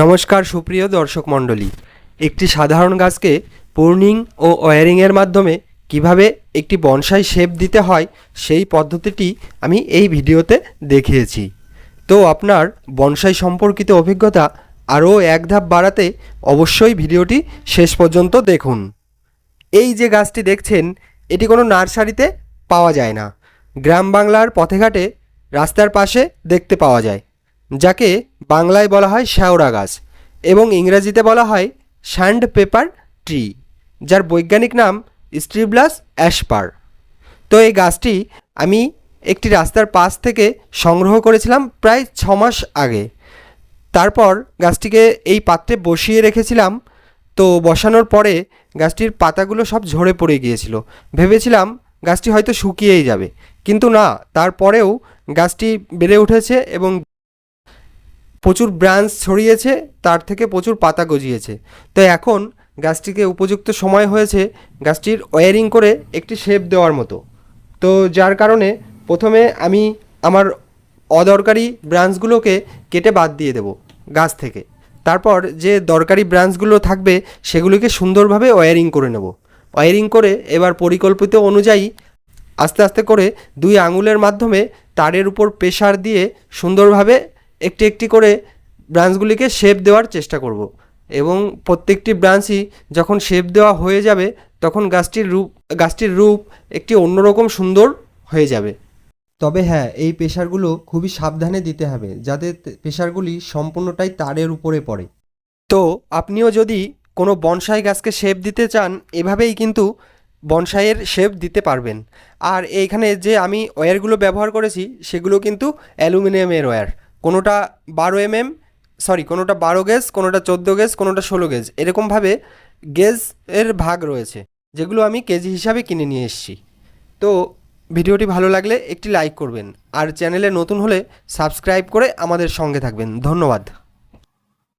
নমস্কার, সুপ্রিয় দর্শক মণ্ডলী। একটি সাধারণ গাছকে পূর্ণিং ও ওয়ারিংয়ের মাধ্যমে কীভাবে একটি বনসাই শেপ দিতে হয়, সেই পদ্ধতিটি আমি এই ভিডিওতে দেখিয়েছি। তো আপনার বনসাই সম্পর্কিত অভিজ্ঞতা আরও এক ধাপ বাড়াতে অবশ্যই ভিডিওটি শেষ পর্যন্ত দেখুন। এই যে গাছটি দেখছেন, এটি কোনো নার্সারিতে পাওয়া যায় না। গ্রাম বাংলার পথেঘাটে রাস্তার পাশে দেখতে পাওয়া যায়। যাকে বাংলায় বলা হয় শ্যাওড়া গাছ এবং ইংরেজিতে বলা হয় স্যান্ড পেপার ট্রি, যার বৈজ্ঞানিক নাম স্ট্রিবলাস অ্যাশপার। তো এই গাছটি আমি একটি রাস্তার পাশ থেকে সংগ্রহ করেছিলাম প্রায় ছ মাস আগে। তারপর গাছটিকে এই পাত্রে বসিয়ে রেখেছিলাম। তো বসানোর পরে গাছটির পাতাগুলো সব ঝরে পড়ে গিয়েছিল। ভেবেছিলাম গাছটি হয়তো শুকিয়েই যাবে। কিন্তু না, তারপরেও গাছটি বেড়ে উঠেছে এবং প্রচুর ব্রাঞ্চ ছড়িয়েছে, তার থেকে প্রচুর পাতা গজিয়েছে। তো এখন গাছটিকে উপযুক্ত সময় হয়েছে গাছটির ওয়ারিং করে একটি শেপ দেওয়ার মতো। তো যার কারণে প্রথমে আমি আমার অদরকারি ব্রাঞ্চগুলোকে কেটে বাদ দিয়ে দেব গাছ থেকে। তারপর যে দরকারি ব্রাঞ্চগুলো থাকবে, সেগুলিকে সুন্দরভাবে ওয়ারিং করে নেব। ওয়ারিং করে এবার পরিকল্পিত অনুযায়ী আস্তে আস্তে করে দুই আঙুলের মাধ্যমে তারের উপর প্রেশার দিয়ে সুন্দরভাবে একটি একটি করে ব্রাঞ্চগুলিকে শেপ দেওয়ার চেষ্টা করব। এবং প্রত্যেকটি ব্রাঞ্চই যখন শেপ দেওয়া হয়ে যাবে, তখন গাছটির রূপ গাছটির রূপ একটি অন্যরকম সুন্দর হয়ে যাবে। তবে হ্যাঁ এই প্রেশারগুলো খুবই সাবধানে দিতে হবে, যাতে প্রেশারগুলি সম্পূর্ণটাই তারের উপরে পড়ে। তো আপনিও যদি কোনো বনসাই গাছকে শেপ দিতে চান, এভাবেই কিন্তু বনসাইয়ের শেপ দিতে পারবেন। আর এইখানে যে আমি ওয়্যারগুলো ব্যবহার করেছি, সেগুলো কিন্তু অ্যালুমিনিয়ামের ওয়্যার কোনোটা বারো এম এম সরি কোনোটা বারো গেজ, কোনোটা চোদ্দ গেজ, কোনোটা ষোলো গেজ, এরকমভাবে গেজ এর ভাগ রয়েছে, যেগুলো আমি কেজি হিসাবে কিনে নিয়ে এসেছি। তো ভিডিওটি ভালো লাগলে একটি লাইক করবেন, আর চ্যানেলে নতুন হলে সাবস্ক্রাইব করে আমাদের সঙ্গে থাকবেন। ধন্যবাদ।